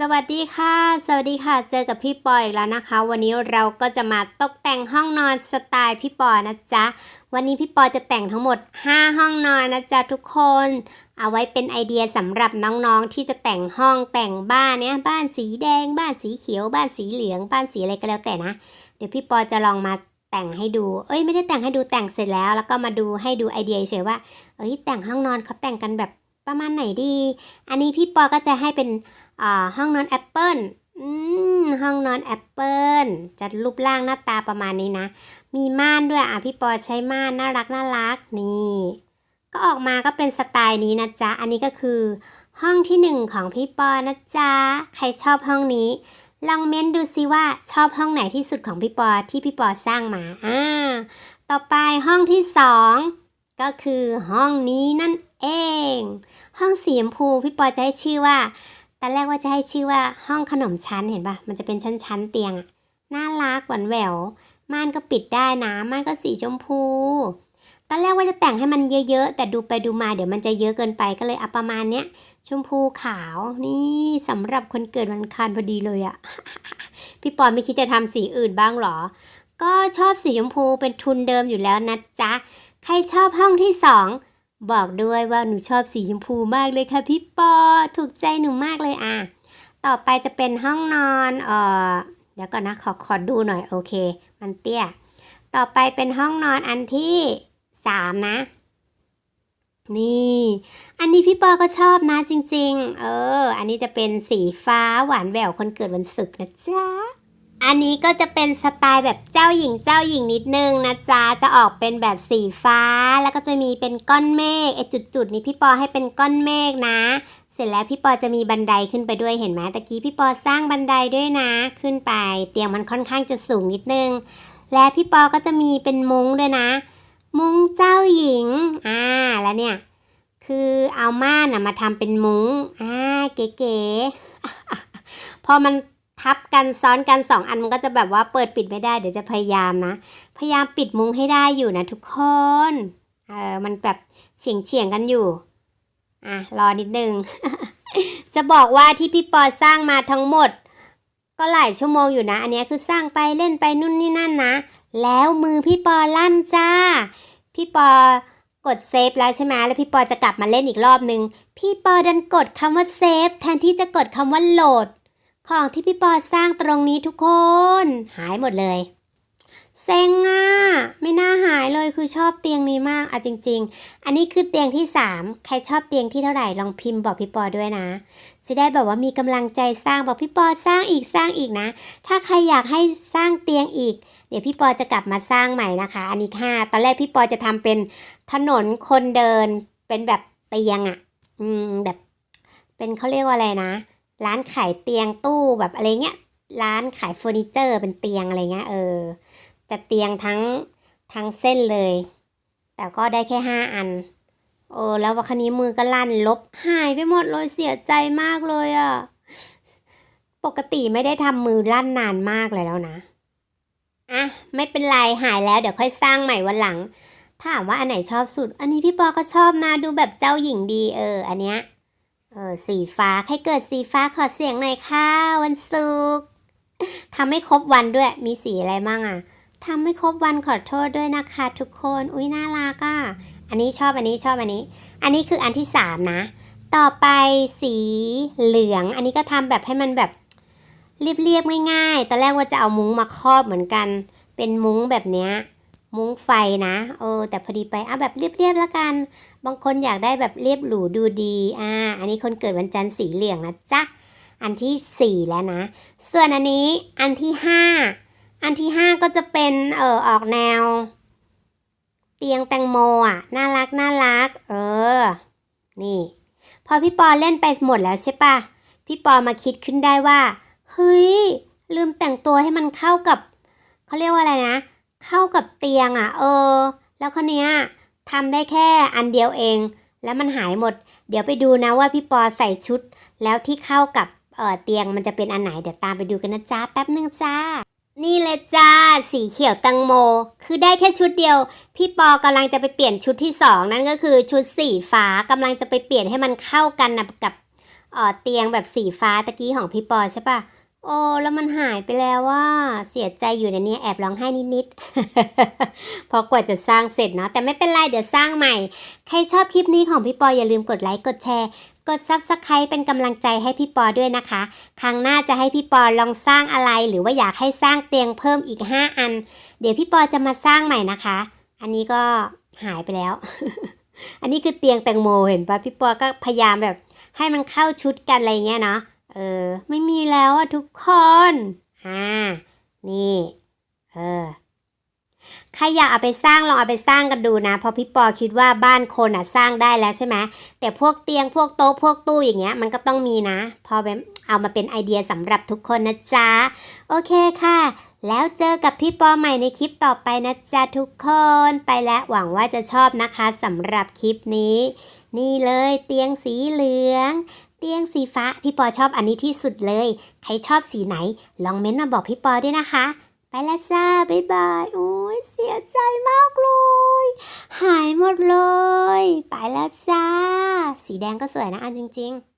สวัสดีค่ะ สวัสดีค่ะ เจอกับพี่ปออีกแล้วนะคะ วันนี้เราก็จะมาตกแต่งห้องนอนสไตล์พี่ปอนะจ๊ะ วันนี้พี่ปอจะแต่งทั้งหมด 5 ห้องนอนนะจ๊ะทุกคน เอาไว้เป็นไอเดียสำหรับน้องๆที่จะแต่งห้องแต่งบ้านเนี่ยบ้านสีแดง บ้านสีเขียว บ้านสีเหลือง บ้านสีอะไรก็แล้วแต่นะ เดี๋ยวพี่ปอจะลองมาแต่งให้ดู เอ้ยไม่ได้แต่งให้ดูแต่งเสร็จแล้ว แล้วก็มาดูให้ดูไอเดียเฉยว่า เอ้ยแต่งห้องนอนเขาแต่งกันแบบ ประมาณไหนดี อันนี้พี่ปอก็จะให้เป็นอ่าห้องนอนแอปเปิลอืมห้องนอนแอปเปิลจะรูปร่างหน้าตาประมาณนี้นะ มีม่านด้วยอะพี่ปอใช้ม่านน่ารักน่ารักนี่ ก็ออกมาก็เป็นสไตล์นี้นะจ๊ะ อันนี้ก็คือ ห้องที่หนึ่งของพี่ปอนะจ๊ะ ใครชอบห้องนี้ ลองเม้นดูซิว่าชอบห้องไหนที่สุดของพี่ปอที่พี่ปอสร้างมา อ่า ต่อไปห้องที่สองก็คือห้องนี้นั่น เอง ห้องสีชมพูพี่ปอจะให้ชื่อว่าตอนแรกว่าจะให้ชื่อว่าห้องขนมชั้นเห็นปะมันจะเป็นชั้นๆเตียงอะน่ารักหวานแหววม่านก็ปิดได้นะม่านก็สีชมพู ตอนแรกว่าจะแต่งให้มันเยอะๆ แต่ดูไปดูมาเดี๋ยวมันจะเยอะเกินไปก็เลยเอาประมาณเนี้ยชมพูขาวนี่สำหรับคนเกิดวันอังคารพอดีเลยอะพี่ปอนไม่คิดจะทำสีอื่นบ้างเหรอ ก็ชอบสีชมพูเป็นทุนเดิมอยู่แล้วนะจ๊ะ ใครชอบห้องที่สอง บอกด้วยว่าหนูชอบสีชมพูมากเลยค่ะพี่ปอ ถูกใจหนูมากเลยอะ ต่อไปจะเป็นห้องนอนเอ่อเดี๋ยวก่อนนะขอขอดูหน่อยโอเค มันเตี้ย ต่อไปเป็นห้องนอนอันที่สามนะ นี่ อันนี้พี่ปอก็ชอบนะจริง ๆ เออ อันนี้จะเป็นสีฟ้าหวานแหววคนเกิดวันศุกร์นะจ๊ะ อันนี้ก็จะเป็นสไตล์แบบเจ้าหญิงเจ้าหญิงนิดนึงนะจ๊ะ จะออกเป็นแบบสีฟ้า แล้วก็จะมีเป็นก้อนเมฆไอ้จุดๆนี้พี่ปอให้เป็นก้อนเมฆนะ เสร็จแล้วพี่ปอจะมีบันไดขึ้นไปด้วยเห็นไหมตะกี้พี่ปอสร้างบันไดด้วยนะ ขึ้นไป เตียงมันค่อนข้างจะสูงนิดนึง และพี่ปอก็จะมีเป็นมุ้งด้วยนะ มุ้งเจ้าหญิง อ่า แล้วเนี่ย คือเอาม่านน่ะมาทำเป็นมุ้ง อ่า เก๋ๆพอมัน ทับกันซ้อนกันสองอันมันก็จะแบบว่าเปิดปิดไม่ได้เดี๋ยวจะพยายามนะ พยายามปิดมุ้งให้ได้อยู่นะทุกคนเออมันแบบเฉียงเฉียงกันอยู่อะรอนิดนึง จะบอกว่าที่พี่ปอสร้างมาทั้งหมด ก็หลายชั่วโมงอยู่นะ อันนี้คือสร้างไปเล่นไปนู่นนี่นั่นนะ แล้วมือพี่ปอลั่นจ้า พี่ปอกดเซฟแล้วใช่ไหมแล้วพี่ปอจะกลับมาเล่นอีกรอบนึง พี่ปอดันกดคำว่าเซฟแทนที่จะกดคำว่าโหลด ของที่พี่ปอสร้างตรงนี้ทุกคน หายหมดเลยเซ็งอะไม่น่าหายเลยคือชอบเตียงนี้มากอะจริง ๆ อันนี้คือเตียงที่สามใครชอบเตียงที่เท่าไหร่ลองพิมพ์บอกพี่ปอด้วยนะ จะได้แบบว่ามีกำลังใจสร้างบอกพี่ปอสร้างอีกสร้างอีกนะ ถ้าใครอยากให้สร้างเตียงอีก เดี๋ยวพี่ปอจะกลับมาสร้างใหม่นะคะ อันนี้ค่ะตอนแรกพี่ปอจะทำเป็นถนนคนเดินเป็นแบบเตียงอะ่ะ อืมแบบ เป็นเขาเรียกว่าอะไรนะ ร้านขายเตียงตู้แบบอะไรเงี้ย ร้านขายเฟอร์นิเจอร์เป็นเตียงอะไรเงี้ย เออ จะเตียงทั้งทั้งเส้นเลย แต่ก็ได้แค่ห้าอันเออแล้ววันนี้มือก็ลั่นลบหายไปหมดเลยเสียใจมากเลยอะ่ะ ปกติไม่ได้ทำมือลั่นนานมากเลยแล้วนะ อะ ไม่เป็นไรหายแล้วเดี๋ยวค่อยสร้างใหม่วันหลังถามว่าอันไหนชอบสุด อันนี้พี่ปอก็ชอบนะดูแบบเจ้าหญิงดีเออ อันเนี้ย เออสีฟ้าใครเกิดสีฟ้าขอเสียงหน่อยค่ะ วันศุกร์ทำไม่ครบวันด้วยมีสีอะไรบ้างอะทำไม่ครบวันขอโทษด้วยนะคะทุกคนอุ้ยน่ารักอะอันนี้ชอบอันนี้ชอบอันนี้ อันนี้คืออันที่สามนะ ต่อไปสีเหลือง อันนี้ก็ทำแบบให้มันแบบเรียบๆง่ายๆตอนแรกว่าจะเอามุ้งมาครอบเหมือนกัน เป็นมุ้งแบบเนี้ย มุ้งไฟนะเออแต่พอดีไปเอาแบบเรียบๆแล้วกัน บางคนอยากได้แบบเรียบหรูดูดีอ่าอันนี้คนเกิดวันจันทร์สีเหลืองนะจ๊ะอันที่สี่แล้วนะ ส่วนอันนี้อันที่ห้าอันที่ห้าก็จะเป็นเออออกแนว เตียงแตงโมอะน่ารักน่ารัก เออ นี่ พอพี่ปอเล่นไปหมดแล้วใช่ปะพี่ปอมาคิดขึ้นได้ว่า เฮ้ย ลืมแต่งตัวให้มันเข้ากับ เขาเรียกว่าอะไรนะ เข้ากับเตียงอะ เออ แล้วคนเนี้ยทำได้แค่อันเดียวเอง แล้วมันหายหมด เดี๋ยวไปดูนะว่าพี่ปอใส่ชุด แล้วที่เข้ากับเออเตียงมันจะเป็นอันไหนเดี๋ยวตามไปดูกันนะจ๊ะแป๊บนึงจ้า นี่เลยจ้า สีเขียวตังโม คือได้แค่ชุดเดียว พี่ปอกำลังจะไปเปลี่ยนชุดที่สองนั่นก็คือชุดสีฟ้ากำลังจะไปเปลี่ยนให้มันเข้ากันนะกับเออเตียงแบบสีฟ้าตะกี้ของพี่ปอใช่ปะ โอ้แล้วมันหายไปแล้วว่าเสียใจอยู่ในะเนี่ยแอบร้องไห้นิดๆ เพราะกว่าจะสร้างเสร็จเนาะแต่ไม่เป็นไรเดี๋ยวสร้างใหม่ ใครชอบคลิปนี้ของพี่ปออย่าลืมกดไลค์กดแชร์ กด Subscribe เป็นกำลังใจให้พี่ปอด้วยนะคะ ครั้งหน้าจะให้พี่ปอลองสร้างอะไร หรือว่าอยากให้สร้างเตียงเพิ่มอีก 5 อัน เดี๋ยวพี่ปอจะมาสร้างใหม่นะคะ อันนี้ก็หายไปแล้ว อันนี้คือเตียงแตงโมเห็นปะพี่ปอก็พยายามแบบให้มันเข้าชุดกันอะไรเงี้ยเนาะ เออ ไม่มีแล้วอะทุกคน อ่า นี่ เออ ใครอยากเอาไปสร้างลองเอาไปสร้างกันดูนะ เพราะพี่ปอคิดว่าบ้านคนอะสร้างได้แล้วใช่ไหม แต่พวกเตียงพวกโต๊ะพวกตู้อย่างเงี้ยมันก็ต้องมีนะ พอแบบเอามาเป็นไอเดียสำหรับทุกคนนะจ๊ะ โอเคค่ะ แล้วเจอกับพี่ปอใหม่ในคลิปต่อไปนะจ๊ะทุกคน ไปแล้วหวังว่าจะชอบนะคะสำหรับคลิปนี้ นี่เลยเตียงสีเหลือง เตียงสีฟ้าพี่ปอชอบอันนี้ที่สุดเลย ใครชอบสีไหน ลองเม้นต์มาบอกพี่ปอด้วยนะคะ ไปแล้วจ้าบ๊ายบายโอ้ยเสียใจมากเลย หายหมดเลย ไปแล้วจ้า สีแดงก็สวยนะอันจริง ๆ